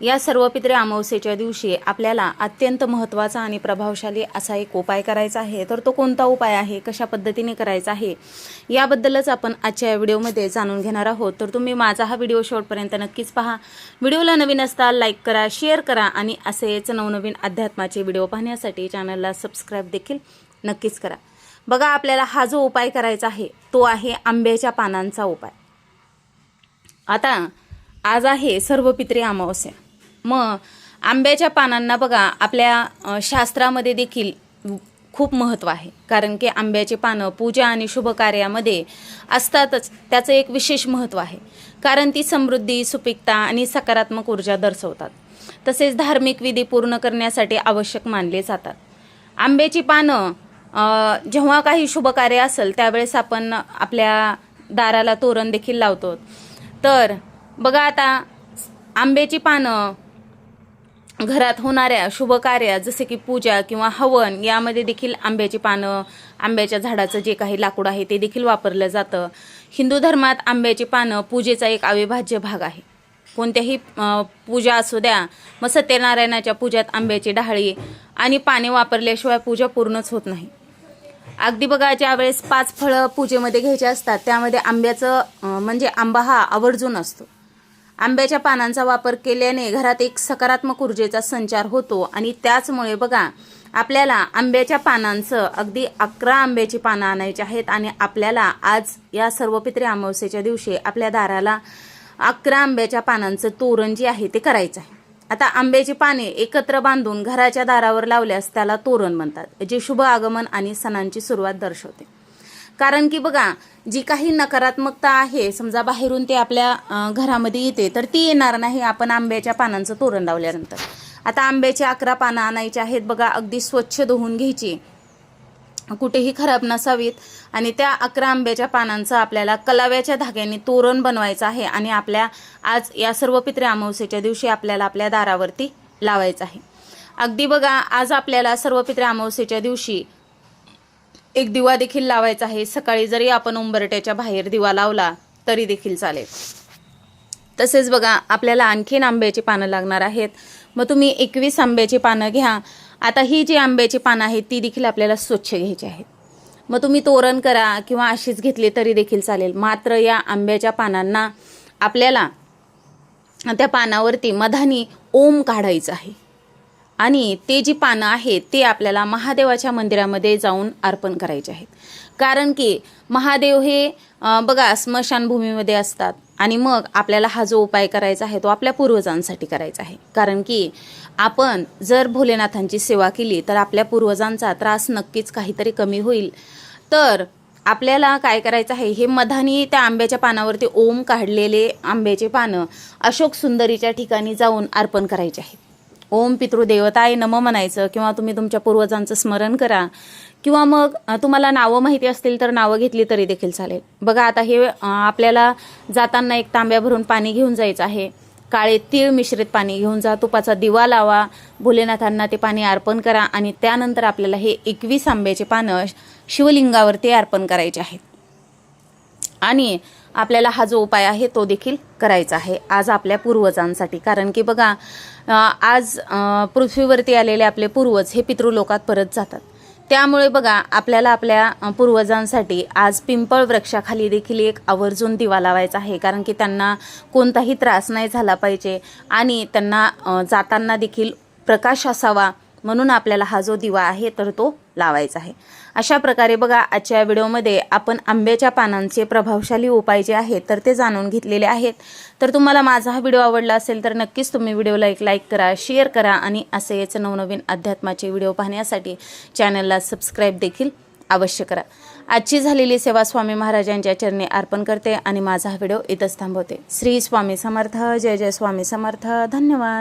या सर्व पित्रे अमावस्येच्या दिवशी आपल्याला अत्यंत महत्त्वाचा आणि प्रभावशाली असा एक उपाय करायचा आहे. तर तो कोणता उपाय आहे? कशा पद्धतीने करायचा आहे? याबद्दलच आपण आजच्या या व्हिडिओमध्ये जाणून घेणार आहोत. तर तुम्ही माझा हा व्हिडिओ शेवटपर्यंत नक्कीच पहा. व्हिडिओला नवीन असता लाईक करा शेअर करा आणि असेच नवनवीन अध्यात्माचे व्हिडिओ पाहण्यासाठी चॅनलला सबस्क्राईब देखील नक्कीच करा. बघा आपल्याला हा जो उपाय करायचा आहे तो आहे आंब्याच्या पानांचा उपाय. आता आज आहे सर्व पित्रे अमावस्या. मग आंब्याच्या पानांना बघा आपल्या शास्त्रामध्ये देखील खूप महत्त्व आहे. कारण की आंब्याचे पानं पूजा आणि शुभकार्यामध्ये असतातच त्याचं एक विशेष महत्त्व आहे. कारण ती समृद्धी सुपीकता आणि सकारात्मक ऊर्जा दर्शवतात. तसेच धार्मिक विधी पूर्ण करण्यासाठी आवश्यक मानले जातात. आंब्याची पानं जेव्हा काही शुभकार्य असेल त्यावेळेस आपण आपल्या दाराला तोरण देखील लावतो. तर बघा आता आंब्याची पानं घरात होणाऱ्या शुभ कार्या जसे की पूजा किंवा हवन यामध्ये देखील आंब्याची पानं आंब्याच्या झाडाचं जे काही लाकूड आहे ते देखील वापरलं जातं. हिंदू धर्मात आंब्याची पानं पूजेचा एक अविभाज्य भाग आहे. कोणत्याही पूजा असू द्या मग सत्यनारायणाच्या पूजात आंब्याची डहाळी आणि पाने वापरल्याशिवाय पूजा पूर्णच होत नाही. अगदी बघा ज्यावेळेस पाच फळं पूजेमध्ये घ्यायचे असतात त्यामध्ये आंब्याचं म्हणजे आंबा हा आवर्जून असतो. आंब्याच्या पानांचा वापर केल्याने घरात एक सकारात्मक ऊर्जेचा संचार होतो आणि त्याचमुळे बघा आपल्याला आंब्याच्या पानांचं अगदी अकरा आंब्याची पानं आणायची आहेत आणि आपल्याला आज या सर्व पित्रे अमावस्येच्या दिवशी आपल्या दाराला अकरा आंब्याच्या पानांचं तोरण जे आहे ते करायचं आहे. आता आंब्याची पाने एकत्र बांधून घराच्या दारावर लावल्यास त्याला तोरण म्हणतात जे शुभ आगमन आणि सणांची सुरुवात दर्शवते. कारण की बघा जी काही नकारात्मकता आहे समजा बाहेरून ते आपल्या घरामध्ये येते तर ती येणार नाही आपण आंब्याच्या पानांचं तोरण लावल्यानंतर. आता आंब्याची अकरा पानं आणायची आहेत बघा अगदी स्वच्छ धुवून घ्यायची. कुठेही खराब नसावीत. आणि त्या अकरा आंब्याच्या पानांचं आपल्याला कलाव्याच्या धाग्याने तोरण बनवायचं आहे आणि आपल्या आज या सर्व पित्रे अमावस्येच्या दिवशी आपल्याला आपल्या दारावरती लावायचं आहे. अगदी बघा आज आपल्याला सर्व पित्रे अमावस्येच्या दिवशी एक दिवा देखील लावायचा आहे. सकाळी जरी आपण उंबरट्याच्या बाहेर दिवा लावला तरी देखील चालेल. तसेच बघा आपल्याला आणखीन आंब्याची पानं लागणार आहेत. मग तुम्ही एकवीस आंब्याची पानं घ्या. आता ही जी आंब्याची पानं आहेत ती देखील आपल्याला स्वच्छ घ्यायची आहेत. मग तुम्ही तोरण करा किंवा अशीच घेतली तरी देखील चालेल. मात्र या आंब्याच्या पानांना आपल्याला त्या पानावरती मधानी ओम काढायचं आहे. आणि ते जी पानं आहेत ते आपल्याला महादेवाच्या मंदिरामध्ये जाऊन अर्पण करायचे आहेत. कारण की महादेव हे बघा स्मशानभूमीमध्ये असतात आणि मग आपल्याला हा जो उपाय करायचा आहे तो आपल्या पूर्वजांसाठी करायचा आहे. कारण की आपण जर भोलेनाथांची सेवा केली तर आपल्या पूर्वजांचा त्रास नक्कीच काहीतरी कमी होईल. तर आपल्याला काय करायचं आहे हे मधानी त्या आंब्याच्या पानावरती ओम काढलेले आंब्याचे पानं अशोक सुंदरीच्या ठिकाणी जाऊन अर्पण करायचे आहेत. ओम पितृदेवताय नम म्हणायचं किंवा तुम्ही तुमच्या पूर्वजांचं स्मरण करा. किंवा मग तुम्हाला नावं माहिती असतील तर नावं घेतली तरी देखील चालेल. बघा आता हे आपल्याला जाताना एक तांब्या भरून पाणी घेऊन जायचं आहे. काळे तीळ मिश्रित पाणी घेऊन जा तुपाचा दिवा लावा भोलेनाथांना ते पाणी अर्पण करा आणि त्यानंतर आपल्याला हे एकवीस आंब्याचे पानं शिवलिंगावरती अर्पण करायचे आहेत. आणि आपल्याला हा जो उपाय आहे तो देखील करायचा आहे आज आपल्या पूर्वजांसाठी. कारण की बघा आज पृथ्वीवरती आलेले आपले पूर्वज हे पितृलोकात परत जातात. त्यामुळे बघा आपल्याला आपल्या पूर्वजांसाठी आज पिंपळ वृक्षाखाली देखील एक आवर्जून दिवा लावायचा आहे. कारण की त्यांना कोणताही त्रास नाही झाला पाहिजे आणि त्यांना जाताना देखील प्रकाश असावा म्हणून आपल्याला हा जो दिवा आहे तर तो लावायचा आहे. अशा प्रकारे बघा आजच्या व्हिडिओमध्ये आपण आंब्याच्या पानांचे प्रभावशाली उपाय जे आहेत तर ते जाणून घेतलेले आहेत. तर तुम्हाला माझा हा व्हिडिओ आवडला असेल तर नक्कीच तुम्ही व्हिडिओला एक लाईक करा शेअर करा आणि असेच नवनवीन अध्यात्माचे व्हिडिओ पाहण्यासाठी चॅनलला सबस्क्राईब देखील अवश्य करा. आजची झालेली सेवा स्वामी महाराजांच्या चरणी अर्पण करते आणि माझा हा व्हिडिओ इथंच थांबवते. श्री स्वामी समर्थ जय जय स्वामी समर्थ. धन्यवाद.